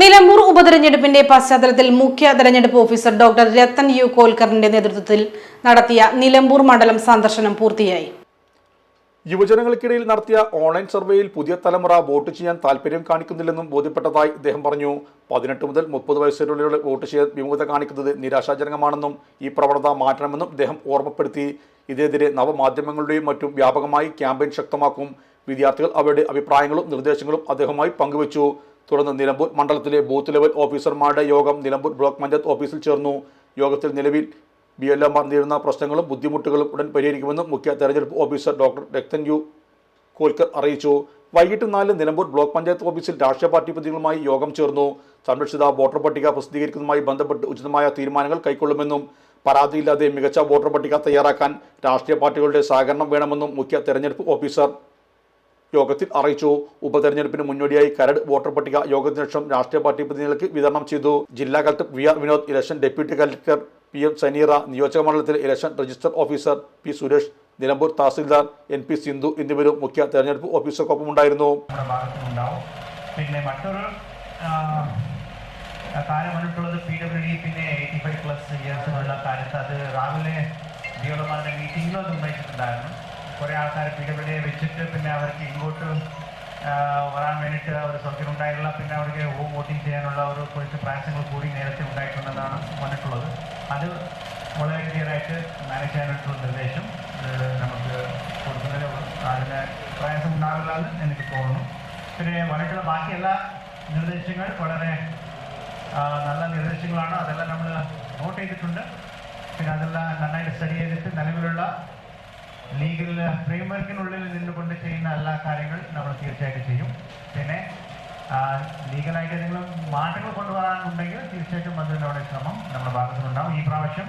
നിലമ്പൂർ ഉപതെരഞ്ഞെടുപ്പിന്റെ പശ്ചാത്തലത്തിൽ മുഖ്യ തെരഞ്ഞെടുപ്പ് ഓഫീസർ ഡോക്ടർ രത്തൻ യു കോൽക്കറിന്റെ നേതൃത്വത്തിൽ നടത്തിയ നിലമ്പൂർ മണ്ഡലം സന്ദർശനം പൂർത്തിയായി. യുവജനങ്ങൾക്കിടയിൽ നടത്തിയ ഓൺലൈൻ സർവേയിൽ പുതിയ തലമുറ വോട്ട് ചെയ്യാൻ താല്പര്യം കാണിക്കുന്നില്ലെന്നും ബോധ്യപ്പെട്ടതായി അദ്ദേഹം പറഞ്ഞു. പതിനെട്ട് മുതൽ മുപ്പത് വയസ്സിലുള്ള വോട്ട് ചെയ്യാൻ വിമുഖത കാണിക്കുന്നത് നിരാശാജനകമാണെന്നും ഈ പ്രവണത മാറ്റണമെന്നും അദ്ദേഹം ഓർമ്മപ്പെടുത്തി. ഇതിനെതിരെ നവമാധ്യമങ്ങളുടെയും മറ്റും വ്യാപകമായി ക്യാമ്പയിൻ ശക്തമാക്കും. വിദ്യാർത്ഥികൾ അവരുടെ അഭിപ്രായങ്ങളും നിർദ്ദേശങ്ങളും അദ്ദേഹവുമായി പങ്കുവച്ചു. തുടർന്ന് നിലമ്പൂർ മണ്ഡലത്തിലെ ബൂത്ത് ലെവൽ ഓഫീസർമാരുടെ യോഗം നിലമ്പൂർ ബ്ലോക്ക് പഞ്ചായത്ത് ഓഫീസിൽ ചേർന്നു. യോഗത്തിൽ നിലവിൽ ബി എൽ എമാർ നേരിടുന്ന പ്രശ്നങ്ങളും ബുദ്ധിമുട്ടുകളും ഉടൻ പരിഹരിക്കുമെന്ന് മുഖ്യ തെരഞ്ഞെടുപ്പ് officer doctor Rathan U Kelkar അറിയിച്ചു. വൈകിട്ട് നാല് നിലമ്പൂർ ബ്ലോക്ക് പഞ്ചായത്ത് ഓഫീസിൽ രാഷ്ട്രീയ പാർട്ടി പ്രതിനിധികളുമായി യോഗം ചേർന്നു. സംരക്ഷിത വോട്ടർ പട്ടിക പ്രസിദ്ധീകരിക്കുന്നതുമായി ബന്ധപ്പെട്ട് ഉചിതമായ തീരുമാനങ്ങൾ കൈക്കൊള്ളുമെന്നും പരാതിയില്ലാതെ മികച്ച വോട്ടർ പട്ടിക തയ്യാറാക്കാൻ രാഷ്ട്രീയ പാർട്ടികളുടെ സഹകരണം വേണമെന്നും മുഖ്യ തെരഞ്ഞെടുപ്പ് ഓഫീസർ യോഗത്തിൽ അറിയിച്ചു. ഉപതെരഞ്ഞെടുപ്പിന് മുന്നോടിയായി കരട് വോട്ടർ പട്ടിക യോഗത്തിന് ശേഷം രാഷ്ട്രീയ പാർട്ടി പ്രതിനിധികൾക്ക് വിതരണം ചെയ്തു. ജില്ലാ collector V R Vinod election deputy collector P M Saneera നിയോജക മണ്ഡലത്തിലെ election register officer P Suresh Nilambur tahsildar N P Sindhu എന്നിവരും മുഖ്യ തെരഞ്ഞെടുപ്പ് ഓഫീസർക്കൊപ്പമുണ്ടായിരുന്നു ഉണ്ടായിരുന്നു. പിന്നെ മറ്റൊരു കാര്യം പി ഡബ്ല്യു ഡി പിന്നെ എയ്റ്റി ഫൈവ് പ്ലസ് ഇയേഴ്സിനുള്ള കാര്യത്ത് അത് രാവിലെ ഡിയോളമാരുടെ മീറ്റിംഗിലും അത് ഉന്നയിച്ചിട്ടുണ്ടായിരുന്നു. കുറേ ആൾക്കാർ പിടിപിടി വെച്ചിട്ട് പിന്നെ അവർക്ക് ഇങ്ങോട്ട് വരാൻ വേണ്ടിയിട്ട് അവർ ഉണ്ടായിട്ടുള്ള പിന്നെ അവർക്ക് ഹോം വോട്ടിംഗ് ചെയ്യാനുള്ള ഒരു കുറച്ച് പ്രയാസങ്ങൾ കൂടി നേരത്തെ ഉണ്ടായിട്ടുണ്ടെന്നാണ് വന്നിട്ടുള്ളത്. അത് വളരെ ക്ലിയറായിട്ട് മാനേജ് ചെയ്യാനായിട്ടുള്ള നിർദ്ദേശം നമുക്ക് കൊടുക്കുന്നതിന് അതിന് പ്രയാസം ഉണ്ടാകില്ലെന്ന് എനിക്ക് തോന്നുന്നു. പിന്നെ വന്നിട്ടുള്ള ബാക്കി എല്ലാ നിർദ്ദേശങ്ങൾ വളരെ നല്ല നിർദ്ദേശങ്ങളാണ്. അതെല്ലാം നമ്മൾ നോട്ട് ചെയ്തിട്ടുണ്ട്. പിന്നെ അതെല്ലാം നന്നായിട്ട് സ്റ്റഡി ചെയ്തിട്ട് നിലവിലുള്ള ലീഗൽ ഫ്രെയിംവർക്കിനുള്ളിൽ നിന്നുകൊണ്ട് ചെയ്യുന്ന എല്ലാ കാര്യങ്ങൾ നമ്മൾ തീർച്ചയായിട്ടും ചെയ്യും. പിന്നെ ലീഗലായിട്ട് എന്തെങ്കിലും മാറ്റങ്ങൾ കൊണ്ടുവരാനുണ്ടെങ്കിൽ തീർച്ചയായിട്ടും അതിനുള്ള ശ്രമം നമ്മുടെ ഭാഗത്തുനിന്നുണ്ടാവും. ഈ പ്രാവശ്യം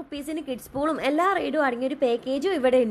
റുപ്പീസിന് കിഡ്സ് പൂളും എല്ലാ റൈഡും അടങ്ങിയ ഒരു പാക്കേജും ഇവിടെ ഉണ്ട്